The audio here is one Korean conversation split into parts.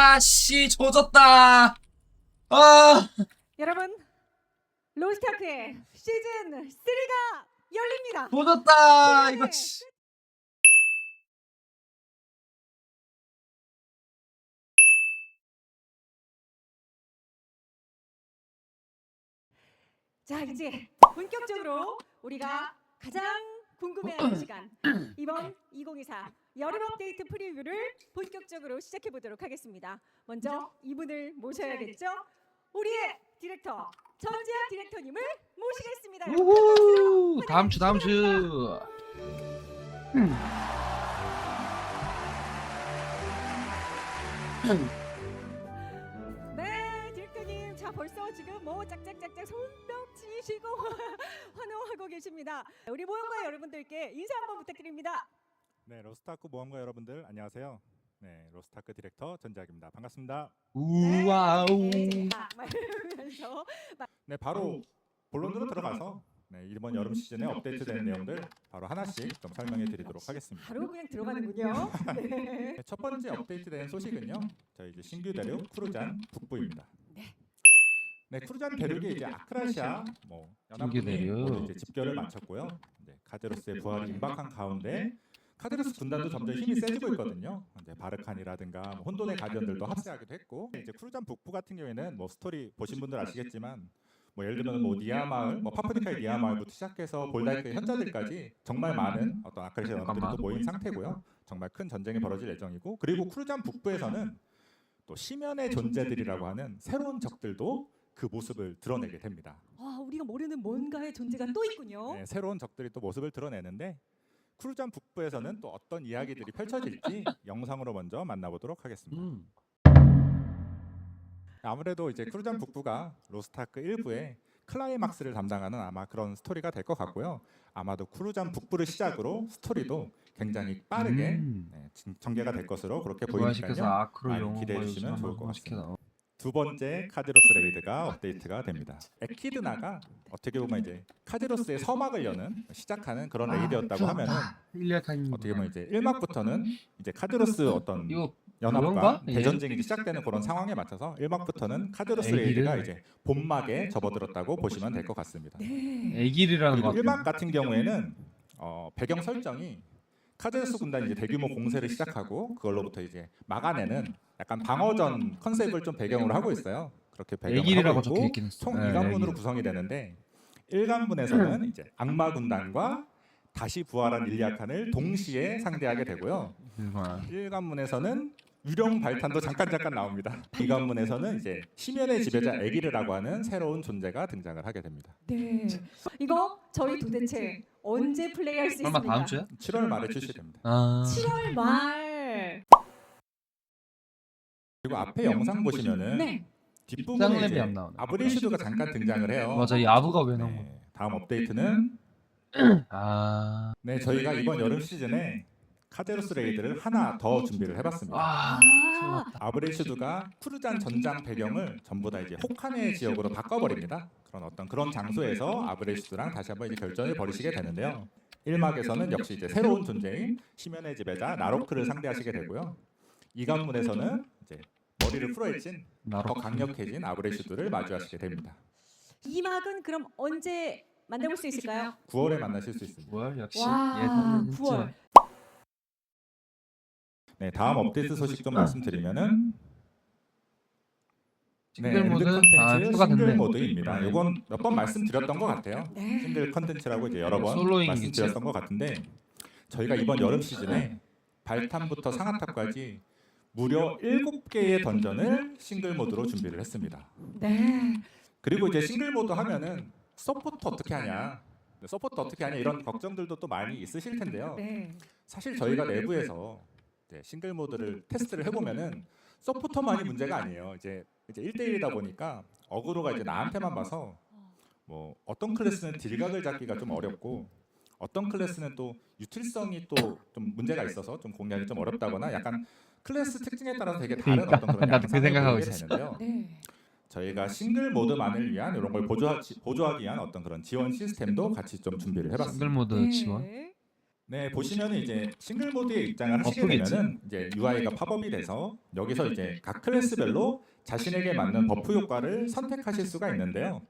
아씨 조졌다. 아 여러분 로스타크의 시즌 3가 열립니다. 조졌다 이거. 씨. 자 이제 본격적으로 우리가 가장 궁금해하는 시간 이번 2024 여름 업데이트 프리뷰를 본격적으로 시작해 보도록 하겠습니다. 먼저 이분을 모셔야겠죠? 우리의 디렉터 전지아 디렉터님을 모시겠습니다. 우후 다음 주 다음 주. 네, 디렉터님. 자, 벌써 지금 뭐 짝짝짝짝 손뼉 치시고 환호하고 계십니다. 우리 모험가 여러분들께 인사 한번 부탁드립니다. 네, 로스타크 모험가 여러분들 안녕하세요. 네, 로스타크 디렉터 전작입니다. 반갑습니다. 우와우. 네, 자, 말하면서 네, 바로 본론으로 들어가서 네, 이번 여름 시즌에 업데이트된 내용들 바로 하나씩 좀 설명해 드리도록 하겠습니다. 바로 그냥 들어가는군요. 네. 네, 첫 번째 업데이트된 소식은요. 저희 이제 신규 대륙 쿠르잔 북부입니다. 네, 쿠르잔 대륙이 이제 아크라시아 뭐 연합군이 대륙. 모두 이제 집결을 마쳤고요. 네, 카데로스의 부활이 임박한 가운데 카데로스 군단도 점점 힘이 세지고 있거든요. 이제 바르칸이라든가 뭐 혼돈의 가디언들도 합세하기도 했고 이제 쿠르잔 북부 같은 경우에는 뭐 스토리 보신 분들 아시겠지만 뭐 예를 들면 뭐 니아 마을, 뭐 파프니카의 니아 마을부터 시작해서 볼다이크의 현자들까지 정말 많은 어떤 아크라시아 연합들이 또 모인 상태고요. 정말 큰 전쟁이 벌어질 예정이고 그리고 쿠르잔 북부에서는 또 시면의 존재들이라고 하는 새로운 적들도 그 모습을 드러내게 됩니다. 아, 우리가 모르는 뭔가의 존재가 또 있군요. 네, 새로운 적들이 또 모습을 드러내는데 쿠르잔 북부에서는 또 어떤 이야기들이 펼쳐질지 영상으로 먼저 만나보도록 하겠습니다. 음. 아무래도 이제 쿠르잔 북부가 로스타크 1부의 클라이막스를 담당하는 아마 그런 스토리가 될 것 같고요. 아마도 쿠르잔 북부를 시작으로 스토리도 굉장히 빠르게 음. 네, 진- 전개가 될 것으로 그렇게 보이니까요. 아크로 많이 기대해 주시면 좋을 것 같습니다. 두 번째 카드로스 레이드가 업데이트가 됩니다. 에키드나가 어떻게 보면 이제 카드로스의 서막을 여는 시작하는 그런 레이드였다고 일리아 타임. 어떻게 보면 이제 1막부터는 이제 카드로스 어떤 이거 연합과 그런가? 예. 대전쟁이 시작되는 그런 상황에 맞춰서 1막부터는 카드로스 레이드가 이제 본막에 접어들었다고 보시면 될 것 같습니다. 네. 애기리라는 거. 그리고 1막 같은 경우에는 어, 배경 설정이 카드로스 군단이 이제 대규모 공세를 시작하고 그걸로부터 이제 막아내는 약간 방어전 컨셉을 좀 배경으로 하고 있어요. 그렇게 배경을 하고 있고. 총 네, 2관문으로 애기리. 구성이 되는데 1관문에서는 이제 악마 군단과 다시 부활한 일리아칸을 동시에 상대하게 되고요. 일반. 1관문에서는 유령 발탄도 잠깐 잠깐 나옵니다. 2관문에서는 이제 심연의 지배자 에기르라고 하는 새로운 존재가 등장을 하게 됩니다. 네. 이거 저희 도대체 언제 플레이할 수 있습니까? 다음 주야? 7월 말에 출시됩니다. 아. 7월 말. 그리고 앞에 영상 보시면은 네. 뒷부분에 짱랩이 이제 안 나오네. 아브레슈드가 잠깐 등장을 해요. 맞아 이 아부가 왜 나온 거야? 네, 다음 업데이트는 아. 네 저희가 이번 여름 시즌에 카데로스 레이드를 하나 더 준비를 해봤습니다. 아. 아, 아브레슈드가 쿠르잔 전장 배경을 전부 다 이제 호카네 지역으로 바꿔버립니다. 그런 어떤 그런 장소에서 아브레슈드랑 다시 한번 이제 결전을 벌이시게 되는데요. 1막에서는 역시 이제 새로운 존재인 시면의 지배자 나로크를 상대하시게 되고요. 2관문에서는 이제 머리를 풀어헤친 더. 강력해진 아브레슈드를 마주하시게 됩니다. 이 막은 그럼 언제 만나볼 수 있을까요? 9월에 만나실 수 있습니다. 뭘 역시 와, 예산은 9월. 네, 다음 업데이트 소식 좀 말씀드리면은 네, 싱글 엔드 모드 아 컨텐츠 싱글 추가됐네. 모드입니다. 이건 몇 번 말씀드렸던 것 같아요. 네. 싱글 컨텐츠라고 이제 여러 번. 말씀드렸던 것 같은데 저희가 이번 여름 시즌에 발탄부터 상하탑까지 무려 7개의 던전을 싱글 모드로 준비를 했습니다. 네. 그리고 이제 싱글 모드 하면은 서포트 어떻게 하냐, 서포트 어떻게 하냐 이런 걱정들도 또 많이 있으실 텐데요. 네. 사실 저희가 내부에서 이제 싱글 모드를 테스트를 해보면은 서포터만이 문제가 아니에요. 이제 이제 1대1이다 보니까 어그로가 이제 나한테만 봐서 뭐 어떤 클래스는 딜각을 잡기가 좀 어렵고 어떤 클래스는 또 유틸성이 또 좀 문제가 있어서 좀 공략이 좀 어렵다거나 약간 클래스 특징에 따라서 되게 다른 그러니까. 어떤 그런 나도 그 양상을 생각하고 보이게 있어. 되는데요. 네. 저희가 싱글 모드만을 위한 이런 걸 보조하, 보조하기 위한 어떤 그런 지원 시스템도 같이 좀 준비를 해봤습니다. 싱글 모드 네. 지원. 네 보시면 이제 싱글 모드의 입장을 하시게 버프겠지? 되면은 이제 UI가 팝업이 돼서 여기서 이제 각 클래스별로 자신에게 맞는 버프 효과를 선택하실 수가 있는데요.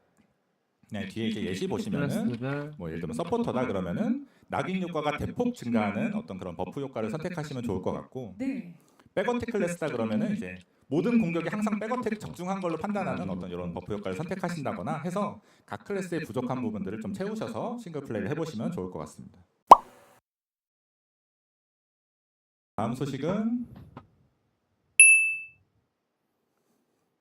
네 뒤에 이제 예시 보시면은 클래스별 뭐 예를 들면 서포터다 그러면은 낙인 효과가 대폭 증가하는 어떤 그런 버프 효과를 선택하시면 좋을 것 같고 네. 백어택 클래스다 그러면은 이제 모든 공격이 항상 백어택 적중한 걸로 판단하는 어떤 이런 버프 효과를 선택하신다거나 해서 각 클래스의 부족한 부분들을 좀 채우셔서 싱글 플레이를 해보시면 좋을 것 같습니다. 다음 소식은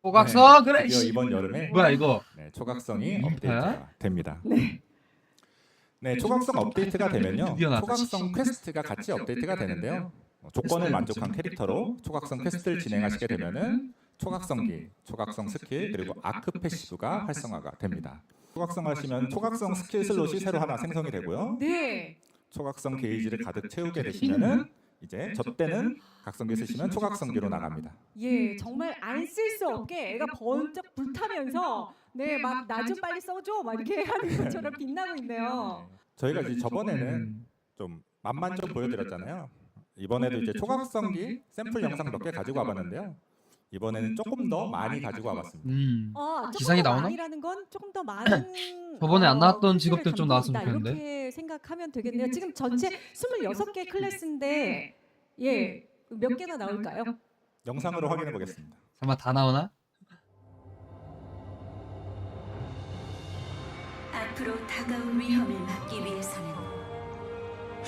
호각서 그래 드디어 씨. 이번 여름에 뭐야 이거 네, 초각성이 음, 업데이트가 됩니다. 네. 네, 초각성 업데이트가 되면요. 드디어 나왔다. 초각성 퀘스트가 같이 업데이트가 되는데요. 어, 조건을 만족한 캐릭터로 초각성 퀘스트를 진행하시게 되면은 초각성기, 초각성 스킬 그리고 아크 패시브가 활성화가 됩니다. 초각성 하시면 초각성 스킬 슬롯이 새로 하나 생성이 되고요. 네. 초각성 게이지를 가득 채우게 되시면은 이제 저 때는 각성기 쓰시면 초각성기로 나갑니다. 예, 정말 안 쓸 수 없게 애가 번쩍 불타면서 네, 막 나 좀 빨리 써줘 막 이렇게 하는 것처럼 빛나고 있네요. 저희가 이제 저번에는 음. 좀 맛만 좀 보여드렸잖아요. 이번에도 이제 초각성기 샘플 영상 몇 개 가지고 와봤는데요. 이번에는 조금 더 많이 가지고 와봤습니다. 음. 어, 조금 기상이 더 나오나? 많이라는 건 조금 더 많은 저번에 안 나왔던 어, 직업들 좀 나왔으면 담고 있다, 좋겠는데. 이렇게 생각하면 되겠네요. 지금 전체 26개 클래스인데 예, 몇 개나 나올까요? 영상으로 확인해 보겠습니다. 설마 다 나오나? 앞으로 다가올 위험을 막기 위해서는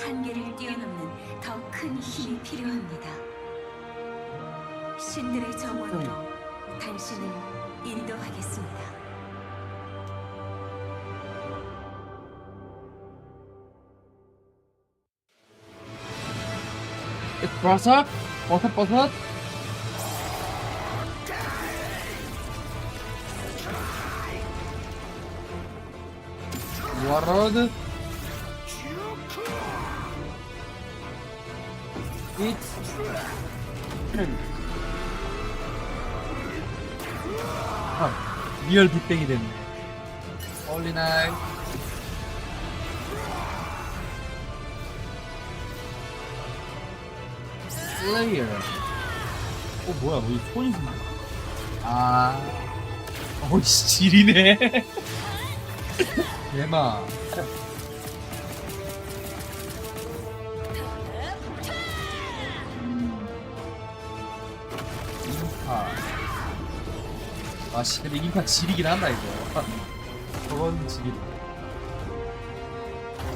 한계를 뛰어넘는 더 큰 힘이 필요합니다. 신들의 정원으로 당신을 인도하겠습니다. 버섯? 버섯 버섯? 워러드? 아, 리얼 빅뱅이 됐네. 홀리나이. 슬레이어. 어 뭐야 뭐이 손이 생겨. 아. 어이씨 지리네. 대박. 아, 씨, 근데 인파 지리긴 한다, 이거. 저건 지리다.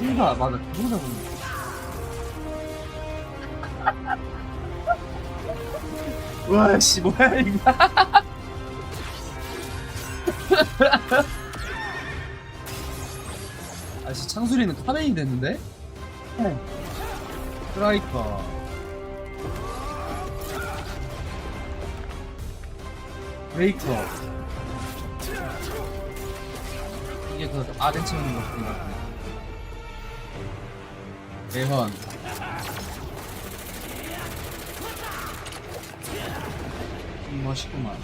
인파, 맞아. 그거 잡은 와, 씨, 뭐야, 이거. 아, 씨, 창수리는 카멘이 됐는데? 스트라이커. 브레이커. 이게 그거 같네. 대헌. 음, 멋있구만.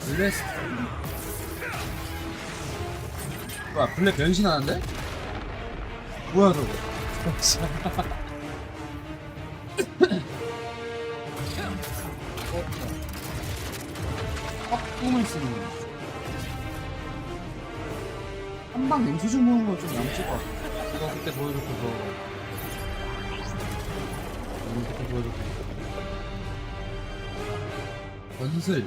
블레스. 뭐야, 블레 변신하는데? 뭐야, 저거. 어, 꿈을 쓰는 거. 한방 냉수 좀 먹는 거좀 양쪽 같아. 이거 그때 보여줬고, 그거. 이거 그때 보여줬고. 건슬.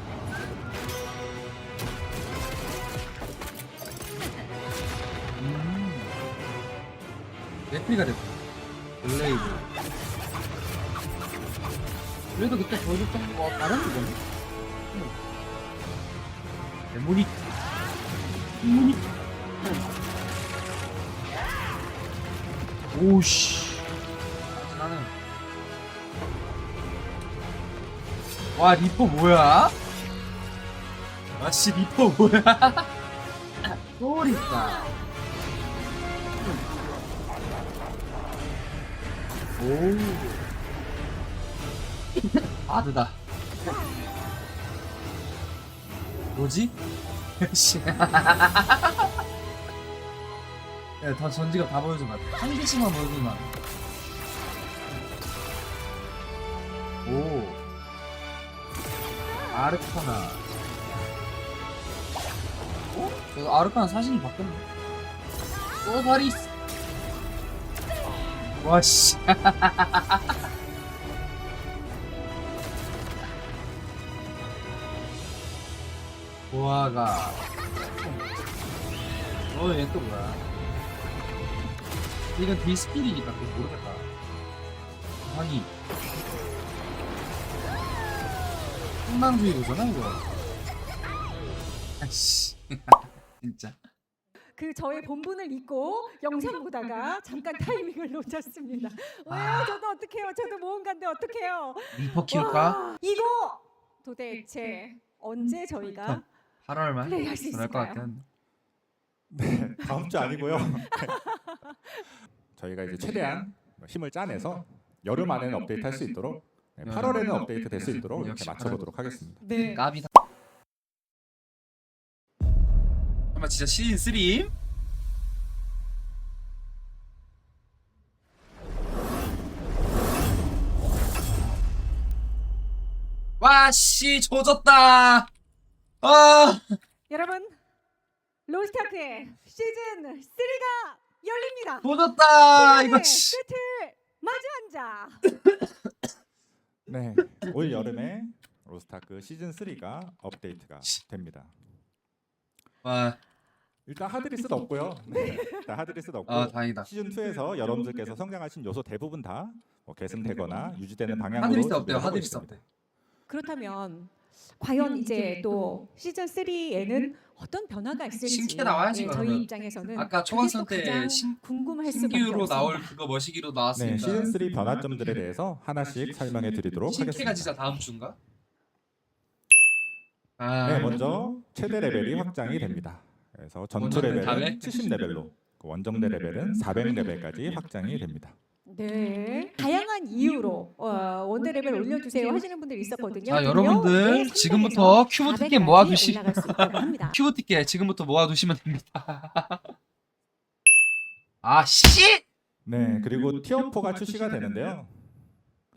음. 레플리가 됐다. 블레이드. 그래도 그때 보여줬던 거 다른 거네. 데모닉. 데모닉. 오씨. 나는. 와 리퍼 뭐야? 아씨 리퍼 뭐야? 소리다. 오. 아드다. 뭐지? 야, 다 전지가 다 보여주면 안 돼. 한 개씩만 보여주면 안 돼. 오. 아르카나. 어? 저 아르카나 사진이 바뀌었네. 오, 바리스. 와, 씨. 보아가. 어, 얘 또 뭐야? 이건 디스필이니까 그거 모르겠다. 아니. 흥망주의로잖아 이거. 아씨. 진짜. 그 저의 본분을 잊고 영상 보다가 잠깐 타이밍을 놓쳤습니다. 왜요? 아. 저도 어떡해요? 저도 모험가인데 어떡해요? 리퍼 키울까? 와, 이거 도대체 언제 저희가 8월 말? 플레이할 수 그럴 것 있을까요? 같은. 다음 주 아니고요. 저희가 이제 최대한 힘을 짜내서 여름 안에는 업데이트할 수 있도록 네, 8월에는 업데이트 될 수 있도록 이렇게 역시 맞춰보도록 하겠습니다. 네. 까비다. 정말 진짜 시즌 3? 와씨 조졌다. 아 여러분 로스타크의 시즌 3가 열립니다. 조졌다 이거 시즌의. 끝을 마주한 자. 네, 올 여름에 로스타크 시즌 3가 업데이트가 됩니다. 와, 일단 하드리스는 없고요. 네, 일단 하드리스는 없고 아 다행이다. 시즌 2에서 여러분들께서 성장하신 요소 대부분 다뭐 개선되거나 유지되는 방향으로 하드리스? 준비를 하고 하드리스 있습니다. 어때? 그렇다면 과연 이제 또 시즌 3에는 어떤 변화가 있을지 신캐 나와야지, 네, 저희 그러면. 입장에서는 아까 초반선 또때 가장 신- 궁금할 수밖에 신규로 나올 없습니다. 그거 머시기로 네, 나왔으니까. 시즌 3 변화점들에 대해서 하나씩 설명해 드리도록 신캐가 하겠습니다. 진짜 다음 주인가? 아, 네, 먼저 최대 레벨이 확장이 됩니다. 그래서 전투? 레벨은 70 레벨로, 원정대 레벨은 400 레벨까지 확장이 됩니다. 네. 다양한 이유로 어, 원대 레벨 올려주세요 하시는 분들이 있었거든요. 자, 그럼요. 여러분들 네, 지금부터 300에서 큐브 티켓 400까지 모아두시-. 큐브 티켓 지금부터 모아두시면 됩니다. 아 씨! 네, 그리고 티어 4가 출시가 되는데요.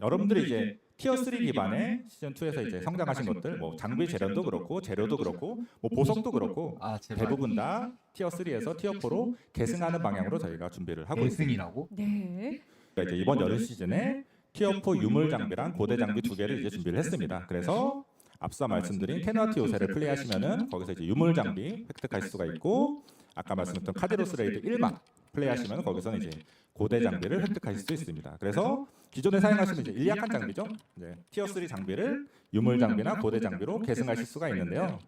여러분들이 이제 티어 3 기반의 시즌 2에서 이제 성장하신 것들, 뭐 장비 재련도 그렇고 재료도 그렇고 뭐 보석도 그렇고 아 제발. 대부분 다 티어 3에서 티어 4로 계승하는 방향으로 저희가 준비를 하고 있습니다. 대승이라고? 네. 그러니까 이제 이번 여름 시즌에 티어 4 유물 장비랑 고대 장비 두 개를 이제 준비를 했습니다. 그래서 앞서 말씀드린 테너티 요새를 플레이하시면은 거기서 이제 유물 장비 획득하실 수가 있고 아까 말씀드렸던 카디로스 레이드 1막 플레이하시면 거기서는 이제 고대 장비를 획득하실 수 있습니다. 그래서 기존에 사용하시는 이제 일약한 장비죠. 이제 티어 3 장비를 유물 장비나 고대 장비로 계승하실 수가 있는데요.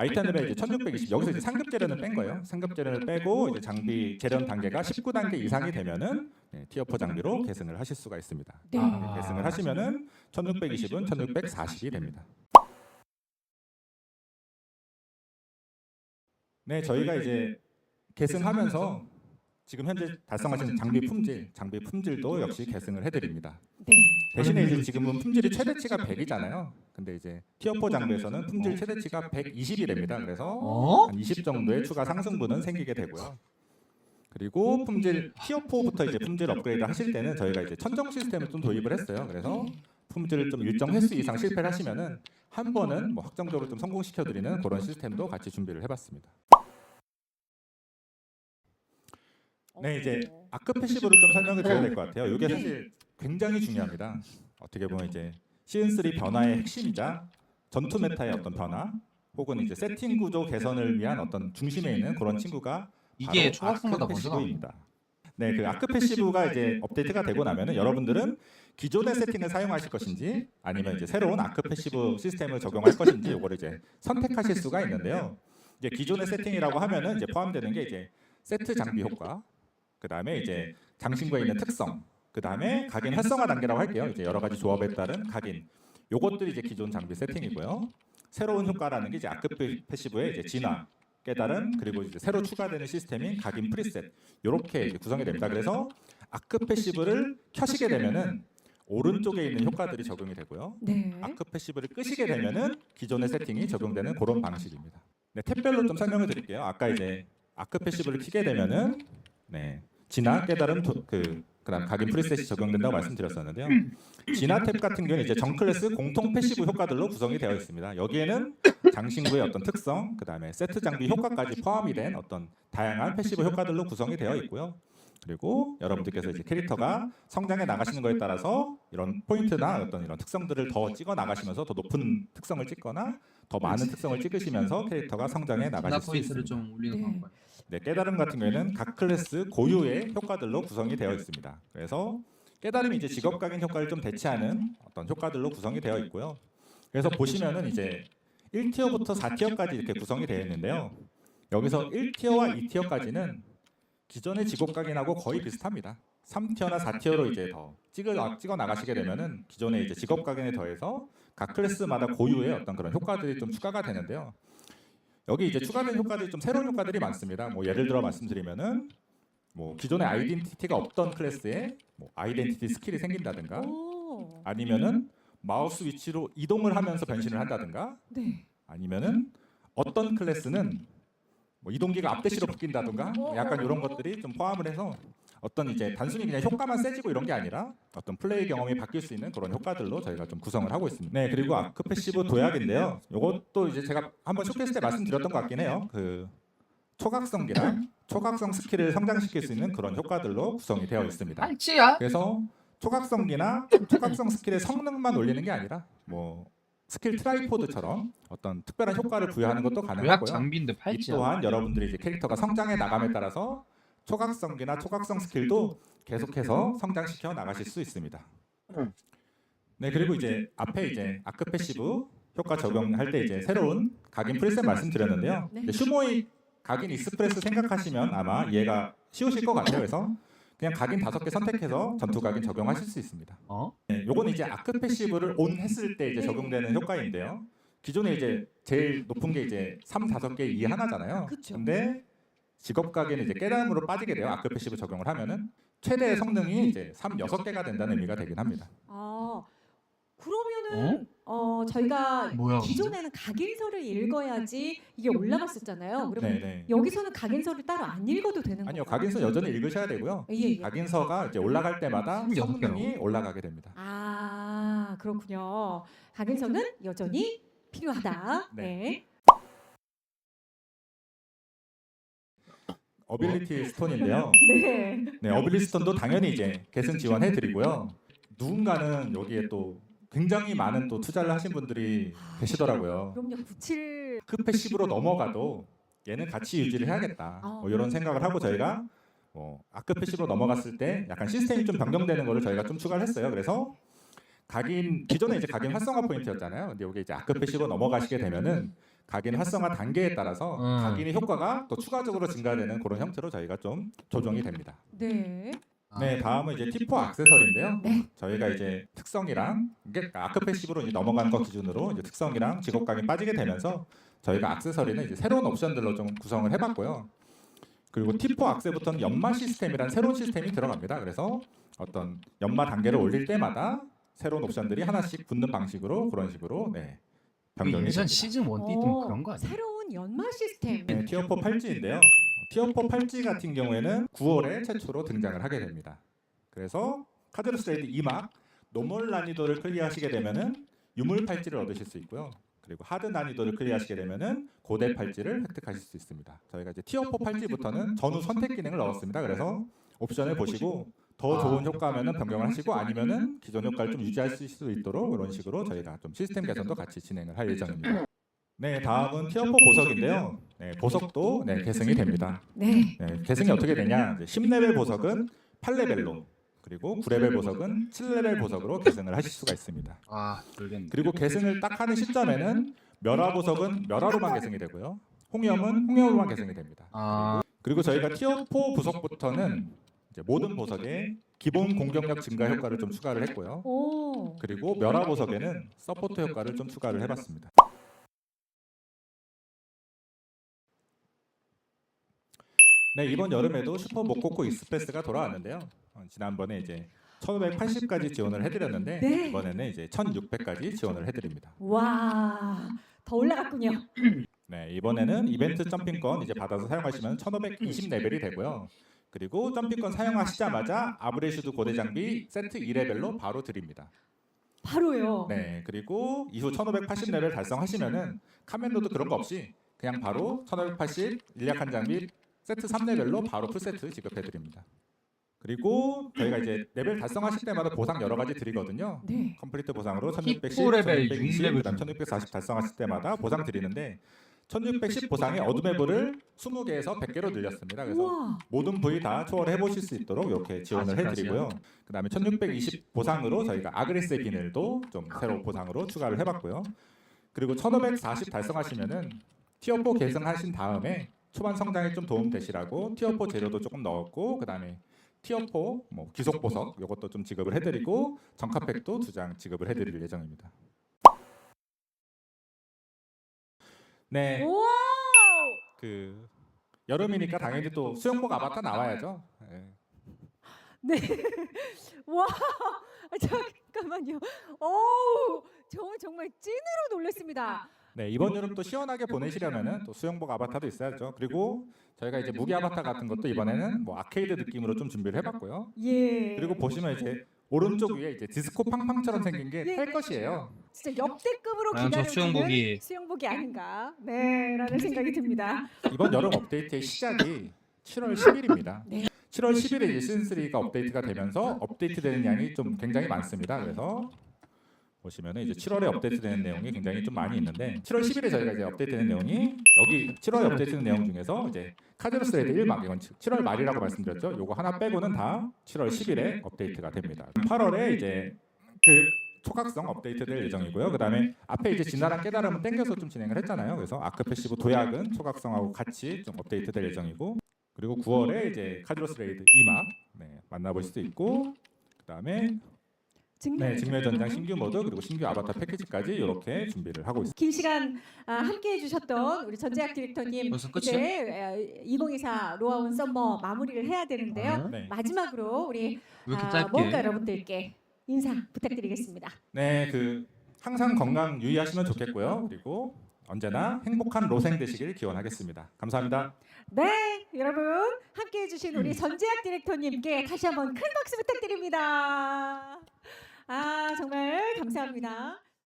아이템 레벨 이제 1620 여기서 이제 상급 재련을 뺀 거예요. 상급 재련을 빼고 이제 장비 재련 단계가 19단계 이상이 되면은 네, 티어 4 장비로 계승을 하실 수가 있습니다. 네. 아. 계승을 하시면은 1620은 1640이 됩니다. 네, 저희가 이제 계승하면서 지금 현재 달성하신 장비 품질, 장비 품질도 역시 계승을 해드립니다. 네. 대신에 이제 지금은 품질이 최대치가 100이잖아요. 근데 이제 티어 4 장비에서는 품질 최대치가 120이 됩니다. 그래서 어? 한 20 정도의 추가 상승분은 생기게 되고요. 그리고 품질 티어 4부터 이제 품질 업그레이드 하실 때는 저희가 이제 천정 시스템을 좀 도입을 했어요. 그래서 품질을 좀 일정 횟수 이상 실패를 하시면은 한 번은 뭐 확정적으로 좀 성공시켜 드리는 그런 시스템도 같이 준비를 해봤습니다. 네, 이제 아크 패시브를 좀 설명을 드려야 될 것 같아요. 이게 사실 굉장히 중요합니다. 어떻게 보면 이제 시즌 3 변화의 핵심이자 전투 메타의 어떤 변화 혹은 이제 세팅 구조 개선을 위한 어떤 중심에 있는 그런 친구가 이게 아크 먼저 나옵니다. 패시브입니다. 네, 그 아크 패시브가 이제 업데이트가 되고 나면은 여러분들은 기존의 세팅을 사용하실 것인지 아니면 이제 새로운 아크 패시브 시스템을 적용할 것인지 이거를 이제 선택하실 수가 있는데요. 이제 기존의 세팅이라고 하면은 이제 포함되는 게 이제 세트 장비 효과, 그 다음에 이제 장신구에 있는 특성, 그 다음에 각인 활성화 단계라고 할게요. 이제 여러 가지 조합에 따른 각인. 요것들이 이제 기존 장비 세팅이고요. 새로운 효과라는 게 이제 아크 패시브의 이제 진화, 깨달음 그리고 이제 새로 추가되는 시스템인 각인 프리셋 이렇게 구성이 됩니다. 그래서 아크 패시브를 켜시게 되면은 오른쪽에 있는 효과들이 적용이 되고요. 네. 아크 패시브를 끄시게 되면은 기존의 세팅이 적용되는 그런 방식입니다. 네, 탭별로 좀 설명을 드릴게요. 아까 이제 아크 패시브를 켜게 되면은 네, 진화 깨달음 도, 그 그다음 각인 프리셋이 적용된다고 말씀드렸었는데요. 진화 탭 같은 경우는 이제 전 클래스 공통 패시브 효과들로 구성이 되어 있습니다. 여기에는 장신구의 어떤 특성, 그다음에 세트 장비 효과까지 포함이 된 어떤 다양한 패시브 효과들로 구성이 되어 있고요. 그리고 여러분들께서 이제 캐릭터가 성장해 나가시는 거에 따라서 이런 포인트나 어떤 이런 특성들을 더 찍어 나가시면서 더 높은 특성을 찍거나 더 많은 특성을 찍으시면서 캐릭터가 성장해 나 나가실 수 있습니다. 좀 올리는 네. 방법. 네, 깨달음 같은 경우에는 각 클래스 고유의 효과들로 구성이 되어 있습니다. 그래서 깨달음이 이제 직업 각인 효과를 좀 대체하는 어떤 효과들로 구성이 되어 있고요. 그래서 보시면은 이제 1티어부터 4티어까지 이렇게 구성이 되어 있는데요. 여기서 1티어와 2티어까지는 기존의 직업 각인하고 거의 비슷합니다. 3티어나 4티어로 이제 더 찍어 찍어 나가시게 되면은 기존의 이제 직업 각인에 더해서 각 클래스마다 고유의 어떤 그런 효과들이 좀 추가가 되는데요. 여기 이제 추가된 효과들이 좀 새로운 효과들이 많습니다. 뭐 예를 들어 말씀드리면은 뭐 기존의 아이덴티티가 없던 클래스에 뭐 아이덴티티 스킬이 생긴다든가 오. 아니면은 마우스 위치로 이동을 하면서 변신을 한다든가 네. 아니면은 어떤 클래스는 뭐 이동기가 앞대시로 바뀐다든가 뭐 약간 이런 것들이 좀 포함을 해서 어떤 이제 단순히 그냥 효과만 세지고 이런 게 아니라 어떤 플레이 경험이 바뀔 수 있는 그런 효과들로 저희가 좀 구성을 하고 있습니다. 네 그리고 아크 패시브 도약인데요. 이것도 이제 제가 한번 쇼케이스 때 말씀드렸던 것 같긴 해요. 그 초각성기랑 초각성 스킬을 성장시킬 수 있는 그런 효과들로 구성이 되어 있습니다. 그래서 초각성기나 초각성 스킬의 성능만 올리는 게 아니라 뭐 스킬 트라이포드처럼 어떤 특별한 효과를 부여하는 것도 가능하고요. 장비인데 이 팔찌야. 또한 여러분들이 이제 캐릭터가 성장해 나감에 따라서 초각성기나 초각성 스킬도 계속해서 성장시켜 나가실 수 있습니다. 네 그리고 이제 앞에 이제 아크 패시브 효과 적용할 때 이제 새로운 각인 프레스 말씀드렸는데요. 네. 이제 슈모이 각인 익스프레스 생각하시면 아마 이해가 쉬우실 것 같아요. 그래서 그냥 각인 다섯 개 선택해서 전투 각인 적용하실 수 있습니다. 어? 네, 요거는 이제 아크 패시브를 온 했을 때 이제 적용되는 효과인데요. 기존에 이제 제일 높은 게 이제 3, 5개 이 하나잖아요. 그쵸. 근데 직업 가게는 이제 깨달음으로 빠지게 돼요. 아크 패시브 적용을 하면은 최대 성능이 이제 3, 6개가 된다는 의미가 되긴 합니다. 아 그러면은 어, 저희가 뭐야, 기존에는 각인서를 읽어야지 이게 올라갔었잖아요. 그러면 네, 네. 여기서는 각인서를 따로 안 읽어도 되는 아니요. 건가요? 각인서 여전히 읽으셔야 되고요. 예, 예. 각인서가 이제 올라갈 때마다 26 성능이? 올라가게 됩니다. 아 그렇군요. 각인서는 여전히 필요하다. 네. 네. 어빌리티 스톤인데요. 네. 네, 어빌리티 스톤도 당연히 이제 계승 지원해 드리고요. 누군가는 여기에 또 굉장히 많은 또 투자를 하신 분들이 계시더라고요. 그럼요. 97그 패시브로 넘어가도 얘는 같이 유지를 해야겠다. 뭐 이런 생각을 하고 저희가 뭐 아크 패시브로 넘어갔을 때 약간 시스템이 좀 변경되는 거를 저희가 좀 추가를 했어요. 그래서 각인 기존에 이제 각인 활성화 포인트였잖아요. 근데 이게 이제 아크 패시브로 넘어가시게 되면은 각인 활성화 단계에 따라서 음. 각인의 효과가 또 추가적으로 증가되는 그런 형태로 저희가 좀 조정이 됩니다. 네. 네, 다음은 이제 T4 액세서리인데요. 네. 저희가 이제 특성이랑 이게 아크 패시브로 이제 넘어가는 것 기준으로 이제 특성이랑 직업 각이 빠지게 되면서 저희가 액세서리는 이제 새로운 옵션들로 좀 구성을 해봤고요. 그리고 T4 악세부터는 연마 시스템이라는 새로운 시스템이 들어갑니다. 그래서 어떤 연마 단계를 올릴 때마다 새로운 옵션들이 하나씩 붙는 방식으로 그런 식으로 네, 변경이 예전 됩니다. 시즌 1 때도 어, 그런 거 아니야? 새로운 연마 시스템. 네, 티어 4 팔찌인데요. 티어 4 팔찌 같은 경우에는 9월에 최초로 등장을 하게 됩니다. 그래서 카드로스 레이드 2막 노멀 난이도를 클리어하시게 되면은 유물 팔찌를 얻으실 수 있고요. 그리고 하드 난이도를 클리어하시게 되면은 고대 팔찌를 획득하실 수 있습니다. 저희가 이제 티어 4 팔찌부터는 전후 선택 기능을 넣었습니다. 그래서 옵션을 보시고 더 좋은 효과면은 변경을 하시고 아니면은 기존 효과를 좀 유지할 수 있도록 이런 식으로 저희가 좀 시스템 개선도 같이 진행을 할 예정입니다. 네, 다음은 티어 4 보석인데요. 네, 보석도 네, 계승이 됩니다. 네. 네, 계승이 어떻게 되냐? 이제 10레벨 보석은 8레벨로 그리고 9레벨 보석은 7레벨 보석으로 계승을 하실 수가 있습니다. 아. 그리고 계승을 딱 하는 시점에는 멸화 보석은 멸화로만 계승이 되고요. 홍염은 홍염으로만 계승이 됩니다. 아, 그리고 저희가 티어 4 보석부터는 이제 모든 보석에 기본 공격력 증가 효과를 좀 추가를 했고요. 오. 그리고 멸화 보석에는 서포트 효과를 좀 추가를 해봤습니다. 네 이번 여름에도 슈퍼 모코코 익스프레스가 돌아왔는데요. 어, 지난번에 이제 1,580까지 지원을 해드렸는데 네. 이번에는 이제 1,600까지 지원을 해드립니다. 와. 더 올라갔군요. 네 이번에는 이벤트 점핑권 이제 받아서 사용하시면 1,520 레벨이 되고요. 그리고 점핑권 사용하시자마자 아브레슈드 고대 장비 세트 2레벨로 바로 드립니다. 바로요. 네, 그리고 이후 1580레벨 달성하시면은 카멘로드 그런 거 없이 그냥 바로 1580 일약한 장비 세트 3레벨로 바로 풀세트 지급해 드립니다. 그리고 저희가 이제 레벨 달성하실 때마다 보상 여러 가지 드리거든요. 네. 컴플리트 보상으로 힙 1610, 레벨, 1620, 6레벨 그다음 1640 달성하실 때마다 보상 드리는데 1610 보상에 어둠의 불을 20개에서 100개로 늘렸습니다. 그래서 우와. 모든 부위 다 초월해 보실 수 있도록 이렇게 지원을 해드리고요. 그 다음에 1620 보상으로 저희가 아그레스의 비늘도 좀 새로 보상으로 추가를 해봤고요. 그리고 1540 달성하시면은 티어4 계승하신 다음에 초반 성장에 좀 도움 되시라고 티어4 재료도 조금 넣었고 그 다음에 티어4 뭐 귀속 보석 이것도 좀 지급을 해드리고 정카팩도 두 장 지급을 해드릴 예정입니다. 네, 와우. 그 여름이니까 당연히 또 수영복 아바타 나와야죠. 네. 네. 와. 아, 잠깐만요. 오, 저 정말 찐으로 놀랐습니다. 네 이번 여름 또 시원하게 보내시려면은 또 수영복 아바타도 있어야죠. 그리고 저희가 이제 무기 아바타 같은 것도 이번에는 뭐 아케이드 느낌으로 좀 준비를 해봤고요. 예. 그리고 보시면 이제 오른쪽 위에 이제 디스코 팡팡처럼 생긴 게 탈 것이에요. 진짜 역대급으로 아, 저 기다려지는 수영복이 수영복이 아닌가. 네라는 생각이 듭니다. 이번 여름 업데이트의 시작이 7월 10일입니다. 네. 7월 10일에 이제 시즌 3가 업데이트가 되면서 업데이트되는 양이 좀 굉장히 많습니다. 그래서 보시면은 이제 7월에 업데이트되는 내용이 굉장히 좀 많이 있는데 7월 10일에 저희가 이제 업데이트되는 내용이 여기 7월에 업데이트되는 내용 중에서 이제 카드로스 레이드 1막 이건 7월 말이라고 말씀드렸죠. 요거 하나 빼고는 다 7월 10일에 업데이트가 됩니다. 8월에 이제 그 초각성 업데이트될 예정이고요. 그다음에 앞에 이제 진화랑 깨달음은 땡겨서 좀 진행을 했잖아요. 그래서 아크 패시브 도약은 초각성하고 같이 좀 업데이트될 예정이고 그리고 9월에 이제 카드로스 레이드 2막 네, 만나보실 수 있고 그다음에 네, 직멸 전장 신규 모드 그리고 신규 아바타 패키지까지 이렇게 준비를 하고 있습니다. 긴 시간 아, 함께 해 주셨던 우리 전재학 디렉터님 벌써 이제 에, 2024 로아온 썸머 마무리를 해야 되는데요. 네. 마지막으로 우리 왜 이렇게 아, 짧게? 뭔가 여러분들께 인사 부탁드리겠습니다. 네, 그 항상 건강 유의하시면 좋겠고요. 그리고 언제나 행복한 로생 되시길 기원하겠습니다. 감사합니다. 네, 여러분 함께 해 주신 우리 전재학 디렉터님께 다시 한번 큰 박수 부탁드립니다. 아 정말 감사합니다.